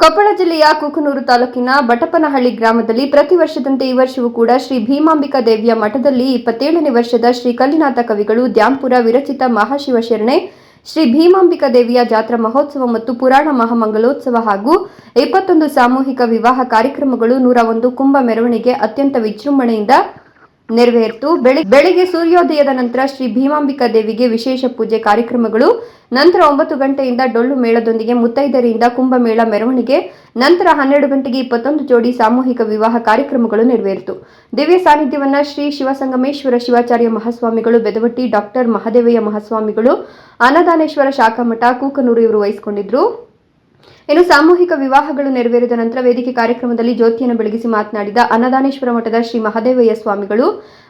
ಕೊಪ್ಪಳ ಜಿಲ್ಲೆಯ ಕುಕನೂರು ತಾಲೂಕಿನ ಬಟಪನಹಳ್ಳಿ ಗ್ರಾಮದಲ್ಲಿ ಪ್ರತಿ ವರ್ಷದಂತೆ ಈ ವರ್ಷವೂ ಕೂಡ ಶ್ರೀ ಭೀಮಾಂಬಿಕಾ ದೇವಿಯ ಮಠದಲ್ಲಿ ಇಪ್ಪತ್ತೇಳನೇ ವರ್ಷದ ಶ್ರೀ ಕಲ್ಲಿನಾಥ ಕವಿಗಳು ದ್ಯಾಂಪುರ ವಿರಚಿತ ಮಹಾಶಿವಶರಣೆ, ಶ್ರೀ ಭೀಮಾಂಬಿಕಾ ದೇವಿಯ ಜಾತ್ರಾ ಮಹೋತ್ಸವ ಮತ್ತು ಪುರಾಣ ಮಹಾಮಂಗಲೋತ್ಸವ ಹಾಗೂ ಇಪ್ಪತ್ತೊಂದು ಸಾಮೂಹಿಕ ವಿವಾಹ ಕಾರ್ಯಕ್ರಮಗಳು ನೂರ ಒಂದು ಕುಂಭ ಮೆರವಣಿಗೆ ಅತ್ಯಂತ ವಿಜೃಂಭಣೆಯಿಂದ ನೆರವೇರಿತು. ಬೆಳಿ- ಬೆಳಿಗ್ಗೆ ಸೂರ್ಯೋದಯದ ನಂತರ ಶ್ರೀ ಭೀಮಾಂಬಿಕಾ ದೇವಿಗೆ ವಿಶೇಷ ಪೂಜೆ ಕಾರ್ಯಕ್ರಮಗಳು. ನಂತರ ಒಂಬತ್ತು ಗಂಟೆಯಿಂದ ಡೊಳ್ಳು ಮೇಳದೊಂದಿಗೆ ಮುತ್ತೈದರಿಂದ ಕುಂಭಮೇಳ ಮೆರವಣಿಗೆ. ನಂತರ ಹನ್ನೆರಡು ಗಂಟೆಗೆ ಇಪ್ಪತ್ತೊಂದು ಜೋಡಿ ಸಾಮೂಹಿಕ ವಿವಾಹ ಕಾರ್ಯಕ್ರಮಗಳು ನೆರವೇರಿತು. ದಿವ್ಯ ಸಾನ್ನಿಧ್ಯವನ್ನ ಶ್ರೀ ಶಿವಸಂಗಮೇಶ್ವರ ಶಿವಾಚಾರ್ಯ ಮಹಾಸ್ವಾಮಿಗಳು, ಬೆದವಟ್ಟಿ ಡಾಕ್ಟರ್ ಮಹಾದೇವಯ್ಯ ಮಹಾಸ್ವಾಮಿಗಳು, ಅನ್ನದಾನೇಶ್ವರ ಶಾಖಾಮಠ ಕೂಕನೂರು ಇವರು ವಹಿಸಿಕೊಂಡಿದ್ರು. ಇನ್ನು ಸಾಮೂಹಿಕ ವಿವಾಹಗಳು ನೆರವೇರಿದ ನಂತರ ವೇದಿಕೆ ಕಾರ್ಯಕ್ರಮದಲ್ಲಿ ಜ್ಯೋತಿಯನ್ನು ಬೆಳಗಿಸಿ ಮಾತನಾಡಿದ ಅನ್ನದಾನೇಶ್ವರ ಮಠದ ಶ್ರೀ ಮಹದೇವಯ್ಯ ಸ್ವಾಮಿಗಳು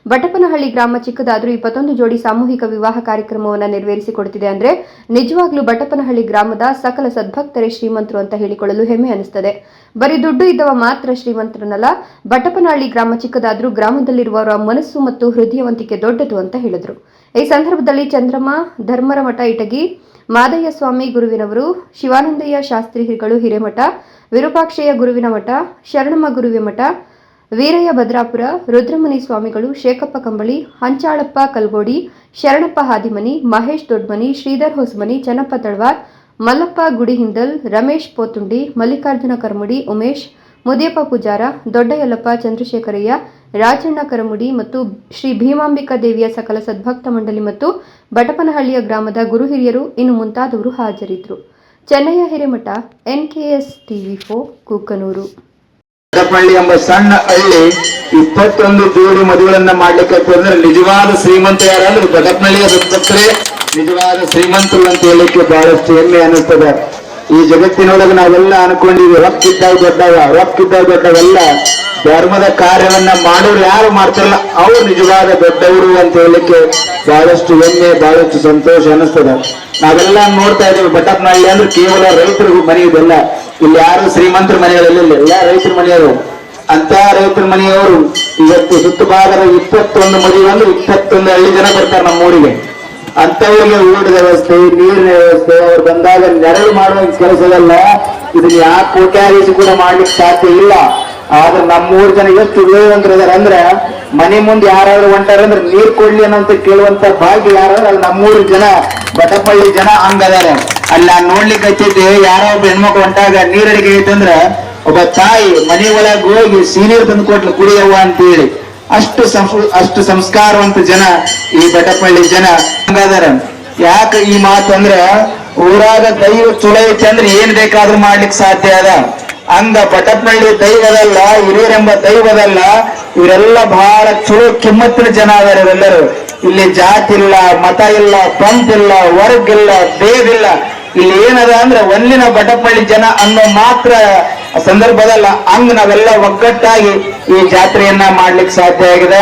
ಬಟಪನಹಳ್ಳಿ ಗ್ರಾಮ ಚಿಕ್ಕದಾದರೂ ಇಪ್ಪತ್ತೊಂದು ಜೋಡಿ ಸಾಮೂಹಿಕ ವಿವಾಹ ಕಾರ್ಯಕ್ರಮವನ್ನು ನೆರವೇರಿಸಿಕೊಡುತ್ತಿದೆ ಅಂದ್ರೆ ನಿಜವಾಗ್ಲೂ ಬಟಪನಹಳ್ಳಿ ಗ್ರಾಮದ ಸಕಲ ಸದ್ಭಕ್ತರೇ ಶ್ರೀಮಂತರು ಅಂತ ಹೇಳಿಕೊಳ್ಳಲು ಹೆಮ್ಮೆ ಅನಿಸ್ತದೆ. ಬರೀ ದುಡ್ಡು ಇದ್ದವ ಮಾತ್ರ ಶ್ರೀಮಂತರನ್ನಲ್ಲ ಬಟಪನಹಳ್ಳಿ ಗ್ರಾಮ ಚಿಕ್ಕದಾದರೂ ಗ್ರಾಮದಲ್ಲಿರುವವರ ಮನಸ್ಸು ಮತ್ತು ಹೃದಯವಂತಿಕೆ ದೊಡ್ಡದು ಅಂತ ಹೇಳಿದರು. ಈ ಸಂದರ್ಭದಲ್ಲಿ ಚಂದ್ರಮ್ಮ ಧರ್ಮರ ಮಠ ಇಟಗಿ ಮಾದಯ್ಯ ಸ್ವಾಮಿ ಗುರುವಿನವರು, ಶಿವಾನಂದಯ್ಯ ಶಾಸ್ತ್ರಿ ಹಿರಿಗಳು ಹಿರೇಮಠ, ವಿರೂಪಾಕ್ಷಯ್ಯ ಗುರುವಿನ ಮಠ, ಶರಣಮ್ಮ ಗುರುವಿ ಮಠ, ವೀರಯ್ಯ ಭದ್ರಾಪುರ, ರುದ್ರಮುನಿ ಸ್ವಾಮಿಗಳು, ಶೇಖಪ್ಪ ಕಂಬಳಿ, ಹಂಚಾಳಪ್ಪ ಕಲ್ಗೋಡಿ, ಶರಣಪ್ಪ ಹಾದಿಮನಿ, ಮಹೇಶ್ ದೊಡ್ಮನಿ, ಶ್ರೀಧರ್ ಹೊಸಮನಿ, ಚನ್ನಪ್ಪ ತಳವಾರ್, ಮಲ್ಲಪ್ಪ ಗುಡಿಹಿಂದಲ್, ರಮೇಶ್ ಪೋತುಂಡಿ, ಮಲ್ಲಿಕಾರ್ಜುನ ಕರ್ಮುಡಿ, ಉಮೇಶ್, ಮುದಿಯಪ್ಪ ಪೂಜಾರ ದೊಡ್ಡ ಯಲ್ಲಪ್ಪ ಚಂದ್ರಶೇಖರಯ್ಯ ರಾಜಣ್ಣ ಕರಮುಡಿ ಮತ್ತು ಶ್ರೀ ಭೀಮಾಂಬಿಕಾ ದೇವಿಯ ಸಕಲ ಸದ್ಭಕ್ತ ಮಂಡಳಿ ಮತ್ತು ಬಟಪನಹಳ್ಳಿಯ ಗ್ರಾಮದ ಗುರು ಹಿರಿಯರು ಇನ್ನು ಮುಂತಾದವರು ಹಾಜರಿದ್ದರು. ಚೆನ್ನಯ್ಯ ಹಿರೇಮಠ, ಎನ್ಕೆಎಸ್ ಟಿವಿ ಫೋ ಕೂಕನೂರು ಬಡಪಳ್ಳಿ ಎಂಬ ಸಣ್ಣ ಹಳ್ಳಿ ಇಪ್ಪತ್ತೊಂದು ಜೋಡಿ ಮದುವೆಗಳನ್ನ ಮಾಡ್ಲಿಕ್ಕೆ ನಿಜವಾದ ಶ್ರೀಮಂತ ಯಾರಂದ್ರೆ ಬಡಪಳ್ಳಿಯ ನಿಜವಾದ ಶ್ರೀಮಂತರು ಅಂತ ಹೇಳಲಿಕ್ಕೆ ಬಹಳಷ್ಟು ಹೆಮ್ಮೆ ಅನಿಸ್ತದೆ ಈ ಜಗತ್ತಿನೊಳಗೆ ನಾವೆಲ್ಲ ಅನ್ಕೊಂಡಿವಿ ರೊಕ್ಕಿದ್ದಾಗ ದೊಡ್ಡವ ರೊಕ್ಕಿದ್ದಾಗ ದೊಡ್ಡವೆಲ್ಲ. ಧರ್ಮದ ಕಾರ್ಯವನ್ನ ಮಾಡೋರು ಯಾರು ಮಾಡ್ತಾರಲ್ಲ, ಅವ್ರು ನಿಜವಾದ ದೊಡ್ಡವರು ಅಂತ ಹೇಳಲಿಕ್ಕೆ ಬಹಳಷ್ಟು ಹೆಮ್ಮೆ, ಬಹಳಷ್ಟು ಸಂತೋಷ ಅನಿಸ್ತದ ನಾವೆಲ್ಲ ನೋಡ್ತಾ ಇದೀವಿ ಬಟಪ್ನಹಳ್ಳಿ ಅಂದ್ರೆ ಕೇವಲ ರೈತರಿಗೂ ಮನೆ ಇದೆಲ್ಲ. ಇಲ್ಲಿ ಯಾರು ಶ್ರೀಮಂತರ ಮನೆಗಳಲ್ಲಿ ಎಲ್ಲ ರೈತರ ಮನೆಯವರು. ಅಂತ ರೈತರ ಮನೆಯವರು, ಇವತ್ತು ಸುತ್ತು ಭಾಗದ ಇಪ್ಪತ್ತೊಂದು ಮದುವೆ ಅಂದ್ರೆ ಇಪ್ಪತ್ತೊಂದು ಹಳ್ಳಿ ಜನ ಬರ್ತಾರೆ ನಮ್ಮ ಊರಿಗೆ ಅಂತವರಿಗೆ ಊಟದ ವ್ಯವಸ್ಥೆ, ನೀರಿನ ವ್ಯವಸ್ಥೆ, ಅವ್ರು ಬಂದಾಗ ನೆರಳು ಮಾಡುವ ಕೆಲಸದಲ್ಲ, ಇದನ್ನ ಯಾವ ಕೋಟ್ಯಾಧೀಶ ಕೂಡ ಮಾಡ್ಲಿಕ್ಕೆ ಸಾಧ್ಯ ಇಲ್ಲ. ಆದ್ರೆ ನಮ್ಮೂರ್ ಜನ ಎಷ್ಟು ವಿವೇಕವಂತರಿದಾರೆ ಅಂದ್ರೆ, ಮನೆ ಮುಂದೆ ಯಾರಾದ್ರೂ ಹೊಂಟಾರಂದ್ರೆ ನೀರ್ ಕೊಡ್ಲಿ ಅನ್ನೋಂತ ಕೇಳುವಂತ ಭಾಗ್ಯ ಯಾರಾದ್ರೂ ಅಲ್ಲಿ ನಮ್ಮೂರ್ ಜನ ಬಟಪಳ್ಳಿ ಜನ ಹಂಗದಾರೆ ಅಲ್ಲಿ ನಾನ್ ನೋಡ್ಲಿಕ್ಕೆ ಹಚ್ಚಿದ್ದೆ ಯಾರೋ ಒಬ್ಬ ಹೆಣ್ಮಕ್ಳು ಹೊಂಟಾಗ ನೀರಡಿಗೆ ಐತಂದ್ರ ಒಬ್ಬ ತಾಯಿ ಮನೆ ಒಳಗೆ ಹೋಗಿ ಸೀನಿಯರ್ ತಂದು ಕೊಟ್ಲು, ಕುಡಿಯವ್ವ ಅಂತ ಹೇಳಿ ಅಷ್ಟು ಅಷ್ಟು ಸಂಸ್ಕಾರವಂತ ಜನ ಈ ಬೆಟಪಳ್ಳಿ ಜನ ಹಂಗಾದಾರ. ಯಾಕೆ ಈ ಮಾತು ಅಂದ್ರ ಊರಾಗ ದೈವ ಚುಲೋ ಐತಿ ಅಂದ್ರೆ ಏನ್ ಬೇಕಾದ್ರೂ ಮಾಡ್ಲಿಕ್ಕೆ ಸಾಧ್ಯ ಅದ. ಹಂಗ ಬಟಪಳ್ಳಿ ದೈವದಲ್ಲ, ಹಿರಿಯರೆಂಬ ದೈವದಲ್ಲ, ಇವರೆಲ್ಲ ಬಹಳ ಚಲೋ ಕಿಮ್ಮತ್ತಿನ ಜನ ಅದಾರ ಇವರೆಲ್ಲರೂ. ಇಲ್ಲಿ ಜಾತಿ ಇಲ್ಲ, ಮತ ಇಲ್ಲ ಪಂತ್ ಇಲ್ಲ, ವರ್ಗ ಇಲ್ಲ, ಭೇದ ಇಲ್ಲ. ಇಲ್ಲಿ ಏನದ ಅಂದ್ರೆ ಒಂದಿನ ಬಟಪಳ್ಳಿ ಜನ ಅನ್ನೋ ಮಾತ್ರ ಸಂದರ್ಭದಲ್ಲ ಹಂಗ ನಾವೆಲ್ಲ ಒಗ್ಗಟ್ಟಾಗಿ ಈ ಜಾತ್ರೆಯನ್ನ ಮಾಡ್ಲಿಕ್ಕೆ ಸಾಧ್ಯ ಆಗಿದೆ.